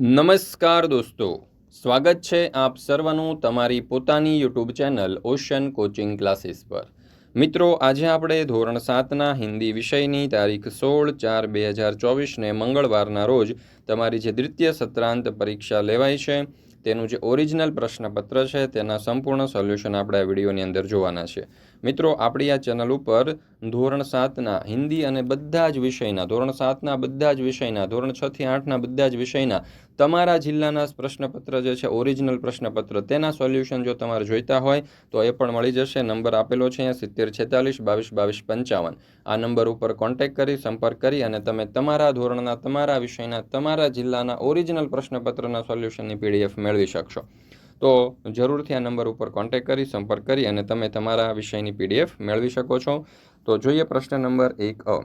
નમસ્કાર દોસ્તો સ્વાગત છે આપ સર્વનું તમારી પોતાની YouTube channel ocean coaching classes પર મિત્રો આજે આપણે ધોરણ સાતના હિન્દી વિષયની તારીખ સોળ ચાર બે હજાર ચોવીસને મંગળવારના રોજ તમારી જે દ્વિતીય સત્રાંત પરીક્ષા લેવાય છે તેનું જે ઓરિજિનલ પ્રશ્નપત્ર છે તેના સંપૂર્ણ સોલ્યુશન આપણે આ વિડીયોની અંદર જોવાના છે મિત્રો આપણી આ ચેનલ ઉપર ધોરણ સાતના હિન્દી અને બધા જ વિષયના ધોરણ સાતના બધા જ વિષયના ધોરણ છથી આઠના બધા જ વિષયના તમારા જિલ્લાના પ્રશ્નપત્ર જે છે ઓરિજિનલ પ્રશ્નપત્ર તેના સોલ્યુશન જો તમારે જોઈતા હોય તો એ પણ મળી જશે નંબર આપેલો છે અહીંયા સિત્તેર છેતાલીસ બાવીસ બાવીસ પંચાવન આ નંબર ઉપર કોન્ટેક કરી સંપર્ક કરી અને તમે તમારા ધોરણના તમારા વિષયના તમારા જિલ્લાના ઓરિજિનલ પ્રશ્નપત્રના સોલ્યુશનની પીડીએફ મેળવી શકશો તો જરૂરથી આ નંબર ઉપર કોન્ટેક કરી સંપર્ક કરી અને તમે તમારા વિષયની પીડીએફ મેળવી શકો છો તો જોઈએ પ્રશ્ન નંબર એક અ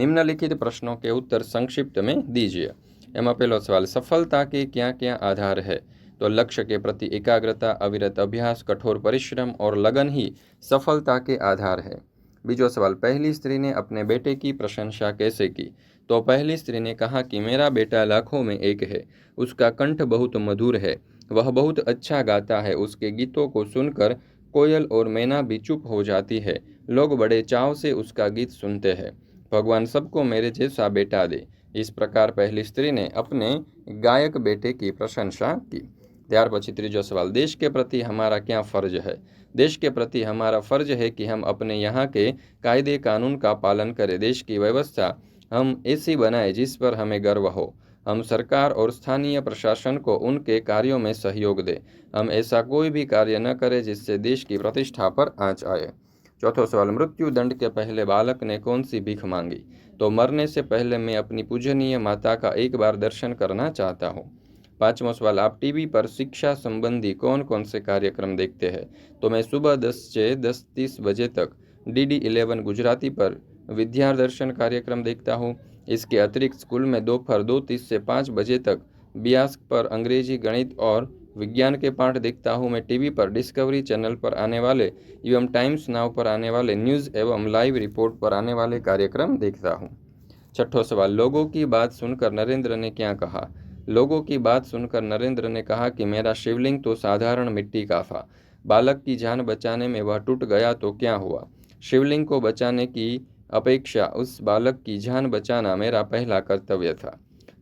નિમ્નલિખિત પ્રશ્નો કે ઉત્તર સંક્ષિપ્ત મેં દીજીએ एम પહેલો सवाल सफलता के क्या क्या आधार है तो लक्ष्य के प्रति एकाग्रता अविरत अभ्यास कठोर परिश्रम और लगन ही सफलता के आधार है बीजो सवाल पहली स्त्री ने अपने बेटे की प्रशंसा कैसे की तो पहली स्त्री ने कहा कि मेरा बेटा लाखों में एक है उसका कंठ बहुत मधुर है वह बहुत अच्छा गाता है उसके गीतों को सुनकर कोयल और मैना भी चुप हो जाती है लोग बड़े चाव से उसका गीत सुनते हैं भगवान सबको मेरे जैसा बेटा दे इस पहली स्त्री ने अपने गायक बेटे की प्रशंसा की त्यार પછી ત્રીજો सवाल देश के प्रति हमारा क्या फर्ज है देश के प्रति हमारा फर्ज है कि हम अपने यहाँ के कायदे कानून का पालन करें देश की व्यवस्था हम ऐसी बनाए जिस पर हमें गर्व हो हम सरकार और स्थानीय प्रशासन को उनके कार्यों में सहयोग दें हम ऐसा कोई भी कार्य न करें जिससे देश की प्रतिष्ठा पर आँच आए चौथो सवाल मृत्यु दंड के पहले बालक ने कौन सी भीख मांगी तो मरने से पहले मैं अपनी पूजनीय माता का एक बार दर्शन करना चाहता हूँ पाँचवा सवाल आप टीवी पर शिक्षा संबंधी कौन कौन से कार्यक्रम देखते हैं तो मैं सुबह दस से दस तीस बजे तक डी डी इलेवन गुजराती पर विद्यादर्शन कार्यक्रम देखता हूँ इसके अतिरिक्त स्कूल में दोपहर दो तीस से पाँच बजे तक ब्यास पर अंग्रेजी गणित और विज्ञान के पाठ देखता हूँ मैं टीवी पर डिस्कवरी चैनल पर आने वाले एवं टाइम्स नाव पर आने वाले न्यूज़ एवं लाइव रिपोर्ट पर आने वाले कार्यक्रम देखता हूँ छठो सवाल लोगों की बात सुनकर नरेंद्र ने क्या कहा लोगों की बात सुनकर नरेंद्र ने कहा कि मेरा शिवलिंग तो साधारण मिट्टी का था बालक की जान बचाने में वह टूट गया तो क्या हुआ शिवलिंग को बचाने की अपेक्षा उस बालक की जान बचाना मेरा पहला कर्तव्य था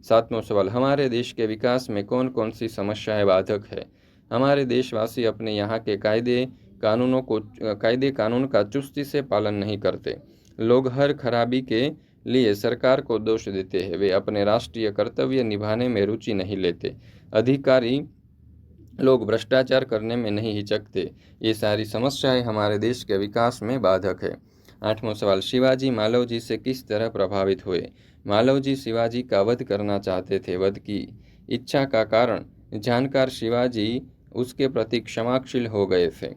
सातवां सवाल हमारे देश के विकास में कौन कौन सी समस्याएं बाधक है हमारे देशवासी अपने यहाँ के कायदे कानूनों को कायदे कानून का चुस्ती से पालन नहीं करते लोग हर खराबी के लिए सरकार को दोष देते हैं वे अपने राष्ट्रीय कर्तव्य निभाने में रुचि नहीं लेते अधिकारी लोग भ्रष्टाचार करने में नहीं हिचकते ये सारी समस्याएं हमारे देश के विकास में बाधक है आठवां सवाल शिवाजी मालव जी से किस तरह प्रभावित हुए मालव जी शिवाजी का वध करना चाहते थे वध की इच्छा का कारण जानकार शिवाजी उसके प्रति क्षमाशील हो गए थे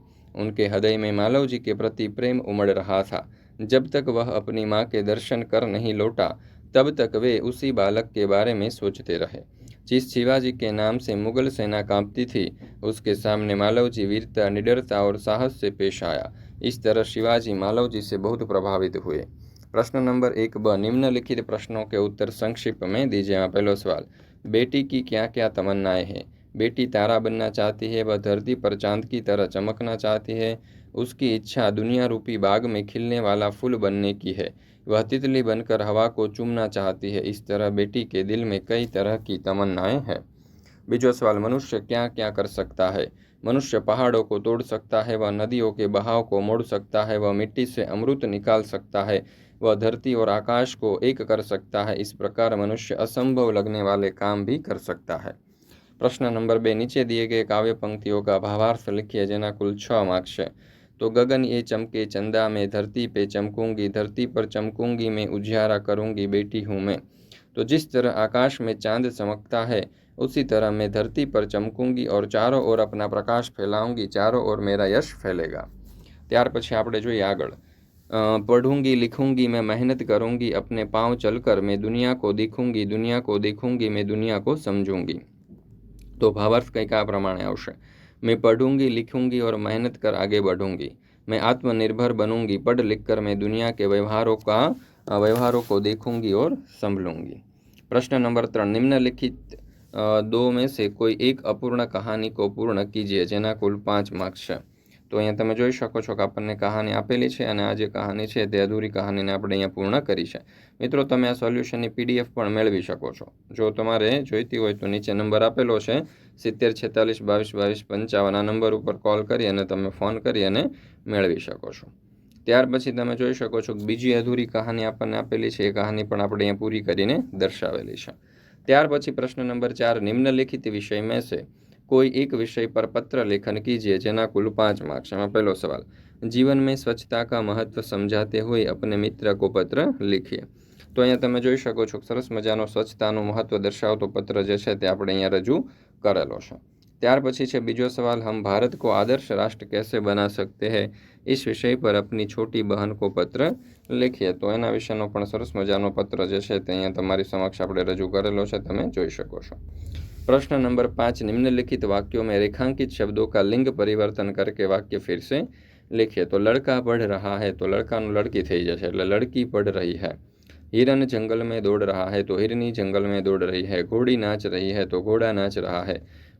उनके हृदय में मालव जी के प्रति प्रेम उमड़ रहा था जब तक वह अपनी माँ के दर्शन कर नहीं लौटा तब तक वे उसी बालक के बारे में सोचते रहे जिस शिवाजी के नाम से मुगल सेना कांपती थी उसके सामने मालव जी वीरता निडरता और साहस से पेश आया इस तरह शिवाजी मालव जी से बहुत प्रभावित हुए प्रश्न नंबर एक ब निम्नलिखित प्रश्नों के उत्तर संक्षिप्त में दीजिए यहाँ पहला सवाल बेटी की क्या क्या तमन्नाएं हैं बेटी तारा बनना चाहती है वह धरती पर चांद की तरह चमकना चाहती है उसकी इच्छा दुनिया रूपी बाग में खिलने वाला फूल बनने की है वह तितली बनकर हवा को चूमना चाहती है इस तरह बेटी के दिल में कई तरह की तमन्नाएं हैं बीजो सवाल मनुष्य क्या क्या कर सकता है मनुष्य पहाड़ों को तोड़ सकता है वह नदियों के बहाव को मोड़ सकता है वह मिट्टी से अमृत निकाल सकता है वह धरती और आकाश को एक कर सकता है इस प्रकार मनुष्य असंभव लगने वाले काम भी कर सकता है प्रश्न नंबर बे नीचे दिए गए काव्य पंक्तियों का भावार्थ लिखिए जेना कुल छ मार्क्स है तो गगन ये चमके चंदा में धरती पे चमकूंगी धरती पर चमकूंगी मैं उजियारा करूंगी बेटी हूँ मैं तो जिस तरह आकाश में चांद चमकता है उसी तरह मैं धरती पर चमकूंगी और चारों ओर अपना प्रकाश फैलाऊंगी चारों ओर मेरा यश फैलेगा त्यार પછી आप જોઈએ आग पढ़ूंगी लिखूंगी मैं मेहनत करूंगी अपने पाँव चलकर मैं दुनिया को देखूंगी दुनिया को देखूंगी मैं दुनिया को समझूंगी तो भावार्थ કંઈક क्या प्रमाण આવશે मैं पढ़ूंगी लिखूंगी और मेहनत कर आगे बढ़ूंगी मैं आत्मनिर्भर बनूंगी पढ़ लिख कर मैं दुनिया के व्यवहारों का व्यवहारों को देखूंगी और संभलूंगी प्रश्न नंबर तीन निम्नलिखित दो में से કોઈ એક અપૂર્ણ કહાની કો પૂર્ણ કીજીએ જેના કુલ પાંચ માર્ક્સ છે તો અહીંયા તમે જોઈ શકો છો કે આપણને કહાની આપેલી છે અને આ જે કહાની છે તે અધૂરી કહાનીને આપણે અહીંયા પૂર્ણ કરી છે મિત્રો તમે આ સોલ્યુશનની પીડીએફ પણ મેળવી શકો છો જો તમારે જોઈતી હોય તો નીચે નંબર આપેલો છે સિત્તેર છેતાલીસ બાવીસ બાવીસ પંચાવન આ નંબર ઉપર કોલ કરી અને તમે ફોન કરી અને મેળવી શકો છો ત્યાર પછી તમે જોઈ શકો છો કે બીજી અધૂરી કહાની આપણને આપેલી છે એ કહાની પણ આપણે અહીંયા પૂરી કરીને દર્શાવેલી છે ત્યાર પછી પ્રશ્ન નંબર ચાર નિમ્નલિખિત વિષય છે કોઈ એક વિષય પર પત્ર લેખન કીજીએ જેના કુલ પાંચ માર્ક્સ એમાં પહેલો સવાલ જીવન મેં સ્વચ્છતા કા મહત્વ સમજાતે હોય અપને મિત્ર કો પત્ર લિખીએ તો અહીંયા તમે જોઈ શકો છો સરસ મજાનો સ્વચ્છતાનું મહત્વ દર્શાવતો પત્ર જે છે તે આપણે અહીંયા રજૂ કરેલો છે ત્યાર પછી છે બીજો સવાલ હમ ભારત કો આદર્શ રાષ્ટ્ર કેસે બના સકતે હે ઇસ વિષય પર આપની છોટી બહેન કો પત્ર લખીએ તો એના વિશેનો પણ સરસ મજાનો પત્ર જે છે તે અહીંયા તમારી સમક્ષ આપણે રજૂ કરેલો છે તમે જોઈ શકો છો પ્રશ્ન નંબર પાંચ નિમ્નલિખિત વાક્યોમાં રેખાંકિત શબ્દો કા લિંગ પરિવર્તન કરકે વાક્ય ફિરસે સે તો લડકા પઢ રહા હે તો લડકાનું લડકી થઈ જશે એટલે લડકી પઢ રહી है हिरन जंगल में दौड़ रहा है तो हिरनी जंगल में दौड़ रही है घोड़ी नाच रही है तो घोड़ा नाच रहा है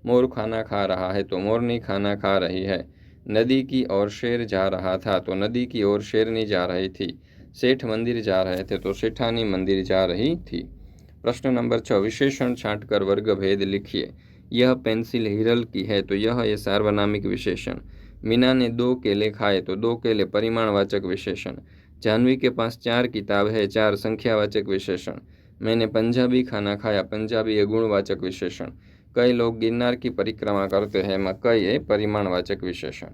मोर खाना खा रहा है तो मोरनी खाना खा रही है नदी की ओर शेर जा रहा था तो नदी की ओर शेरनी जा रही थी सेठ मंदिर जा रहे थे तो सेठानी मंदिर जा रही थी प्रश्न नंबर छः विशेषण छाँट कर वर्ग भेद लिखिए यह पेंसिल हिरल की है तो यह है सार्वनामिक विशेषण मीना ने दो केले खाए तो दो केले परिमाणवाचक विशेषण जानवी के पास चार किताब है चार संख्यावाचक विशेषण मैंने पंजाबी खाना खाया पंजाबी ये गुणवाचक विशेषण કઈ લોક ગિરનાર કી પરિક્રમા કરતે હૈ એમાં કઈ એ પરિમાણવાચક વિશેષણ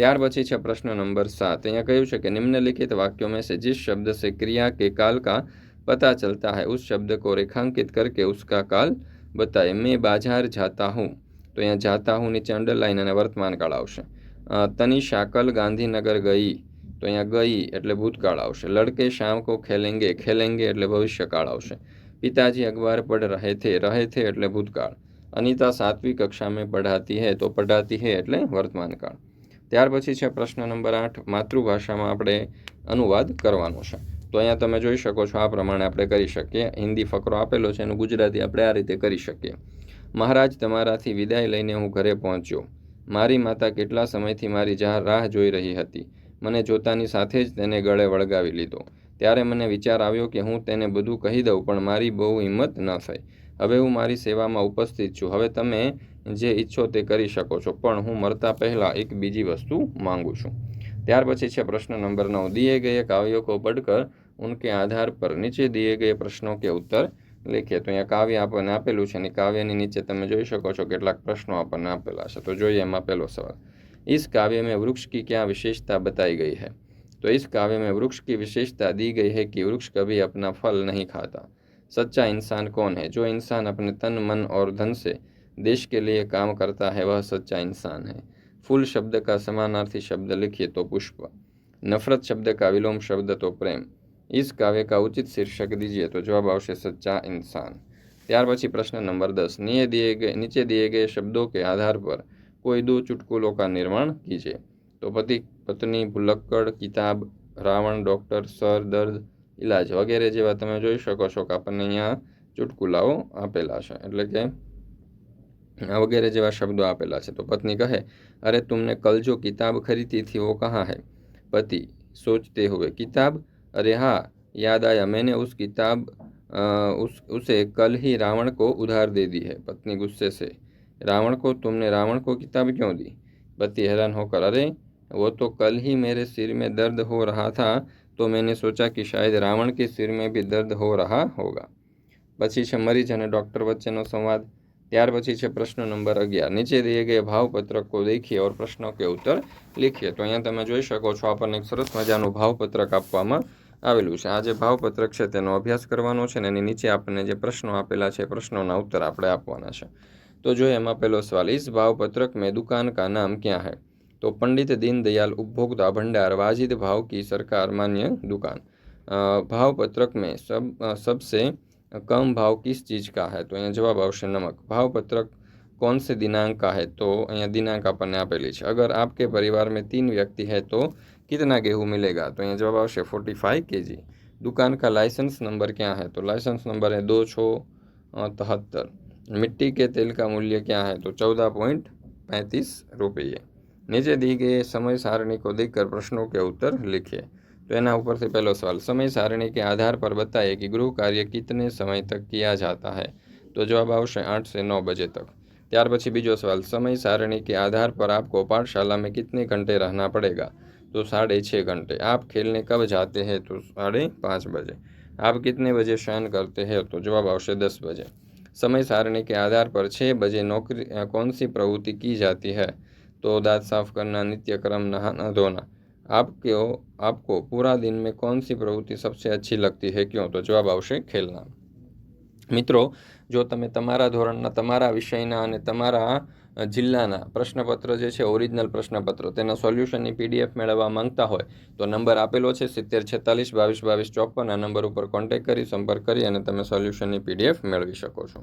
ત્યાર પછી છે પ્રશ્ન નંબર સાત અહીંયા કહ્યું છે કે નિમ્નલિખિત વાક્યો મેં સે જીસ શબ્દ સે ક્રિયા કે કાલ કા પતા ચલતા હૈ ઉસ શબ્દ કો રેખાંકિત કરકે ઉસકા કાલ બતાએ મેં બાજાર જાતા હું તો અહીંયા જાતા હું નીચે અંડરલાઇન અને વર્તમાન કાળ આવશે તનિષાકલ ગાંધીનગર ગઈ તો અહીંયા ગઈ એટલે ભૂતકાળ આવશે લડકે શામ કો ખેલેંગે ખેલેંગે એટલે ભવિષ્યકાળ આવશે પિતાજી અખબાર પર રહે થે રહે થે એટલે ભૂતકાળ અનિતા સાતવી કક્ષા પઢાતી હે તો પઢાતી હે એટલે વર્તમાનકાળ ત્યાર પછી છે પ્રશ્ન નંબર આઠ માતૃભાષામાં આપણે અનુવાદ કરવાનો છે તો અહીંયા તમે જોઈ શકો છો આ પ્રમાણે આપણે કરી શકીએ હિન્દી ફકરો આપેલો છે એનું ગુજરાતી આપણે આ રીતે કરી શકીએ મહારાજ તમારાથી વિદાય લઈને હું ઘરે પહોંચ્યો મારી માતા કેટલા સમયથી મારી જાહેર રાહ જોઈ રહી હતી મને જોતાની સાથે જ તેને ગળે વળગાવી લીધો ત્યારે મને વિચાર આવ્યો કે હું તેને બધું કહી દઉં પણ મારી બહુ હિંમત ન થઈ હવે હું મારી સેવામાં ઉપસ્થિત છું હવે તમે જે ઈચ્છો તે કરી શકો છો પણ હું મરતા પહેલાં એક બીજી વસ્તુ માંગુ છું ત્યાર પછી છે પ્રશ્ન નંબર નવ દિએ ગયે કાવ્યો કો પઢકર ઉનકે આધાર પર નીચે દિએ ગયે પ્રશ્નો કે ઉત્તર લખીએ તો અહીંયા કાવ્ય આપણને આપેલું છે અને કાવ્યની નીચે તમે જોઈ શકો છો કેટલાક પ્રશ્નો આપણને આપેલા છે તો જોઈએ એમાં પહેલો સવાલ ઈસ काव्य में वृक्ष की क्या विशेषता बताई गई है तो इस काव्य में वृक्ष की विशेषता दी गई है कि वृक्ष कभी अपना फल नहीं खाता सच्चा इंसान कौन है जो इंसान अपने तन मन और धन से देश के लिए काम करता है वह सच्चा इंसान है फूल शब्द का समानार्थी शब्द लिखिए तो पुष्प नफरत शब्द का विलोम शब्द तो प्रेम इस काव्य का उचित शीर्षक दीजिए तो जवाब આવશે सच्चा इंसान त्यार પછી प्रश्न नंबर दस निये दिए गए नीचे दिए गए शब्दों के आधार पर कोई दो चुटकुलों का निर्माण कीजिए तो पति पत्नी भुलक्कड़ किताब रावण डॉक्टर सर दर्द इलाज वगैरह जेवा તમે જોઈ શકો છો કે આપણે અહીં ચુટકુલાઓ આપેલા છે એટલે કે આ વગેરે જેવા શબ્દો આપેલા છે તો પત્ની કહે અરે તુંને કલજો કિતાબ ખરીદી હતી એ કો કહા હે પતિ सोचते हुए કિતાબ રેહા યાદ આ મેને ઉસ કિતાબ ઉસ ઉસે કલ હી રાવણ કો ઉધાર દે દી હે પત્ની ગુસ્સે સે રાવણ કો તુમને રાવણ કો કિતાબ ક્યો દી પતિ હરન હોકર અરે વો તો કલ હી મેરે સિર મે દર્દ હો રહા થા तो मैंने सोचा कि शायद रावण के सिर में બી દર્દ હો રહા હોગા પછી છે મરીજ અને ડૉક્ટર વચ્ચેનો સંવાદ ત્યાર પછી છે પ્રશ્ન નંબર અગિયાર નીચે દઈએ ગયે ભાવપત્રકો દેખીએ ઓર પ્રશ્નો કે ઉત્તર લખીએ તો અહીંયા તમે જોઈ શકો છો આપણને એક સરસ મજાનું ભાવપત્રક આપવામાં આવેલું છે આ જે ભાવપત્રક છે તેનો અભ્યાસ કરવાનો છે ને એની નીચે આપણને જે પ્રશ્નો આપેલા છે પ્રશ્નોના ઉત્તર આપણે આપવાના છે તો જો એમાં પહેલો સવાલ ઇસ ભાવપત્રક મેં દુકાન કા નામ ક્યાં હૈ तो पंडित दीनदयाल उपभोक्ता भंडार वाजिद भाव की सरकार मान्य दुकान भाव पत्रक में सब सबसे कम भाव किस चीज़ का है तो यहाँ जवाब आवश्यक नमक भाव पत्रक कौन से दिनांक का है तो यहाँ दिनांक આપણને पे लीजिए अगर आपके परिवार में तीन व्यक्ति है तो कितना गेहूँ मिलेगा तो यहाँ जवाब आवश्यक फोर्टी फाइव के जी दुकान का लाइसेंस नंबर क्या है तो लाइसेंस नंबर है दो छो तहत्तर मिट्टी के तेल का मूल्य क्या है तो चौदह पॉइंट पैंतीस रुपये नजदीक के समय सारणी को देखकर प्रश्नों के उत्तर लिखिए तो एना ऊपर से पहला सवाल समय सारणी के आधार पर बच्चा एक गृह कार्य कितने समय तक किया जाता है तो जवाब આવશે 8 से 9 बजे तक ત્યાર પછી બીજો સવાલ સમય સારણી કે આધાર પર આપ કો पाठशाला મેં કિતને ઘંટે રહેના પડેગા તો 6.5 ઘંટે આપ ખેલને કબ જાતે હે તો 5.5 બજે આપ કિતને બજે શયન કરતે હે તો જવાબ આવશે 10 બજે સમય સારણી કે આધાર પર 6 બજે નોકરી કонસી પ્રવૃત્તિ કી जाती है तो दांत साफ करना नित्य क्रम नहाना धोना आपको आपको पूरा दिन में कौन सी प्रवृत्ति सबसे अच्छी लगती है क्यों તો જવાબ આવશે ખેલના મિત્રો જો તમે તમારા ધોરણના તમારા વિષયના અને તમારા જિલ્લાના પ્રશ્નપત્ર જે છે ઓરિજિનલ પ્રશ્નપત્ર તેના સોલ્યુશનની પીડીએફ મેળવવા માંગતા હોય તો નંબર આપેલો છે સિત્તેર છેતાલીસ બાવીસ બાવીસ ચોપન આ નંબર ઉપર કોન્ટેક્ટ કરી સંપર્ક કરી અને તમે સોલ્યુશનની પીડીએફ મેળવી શકો છો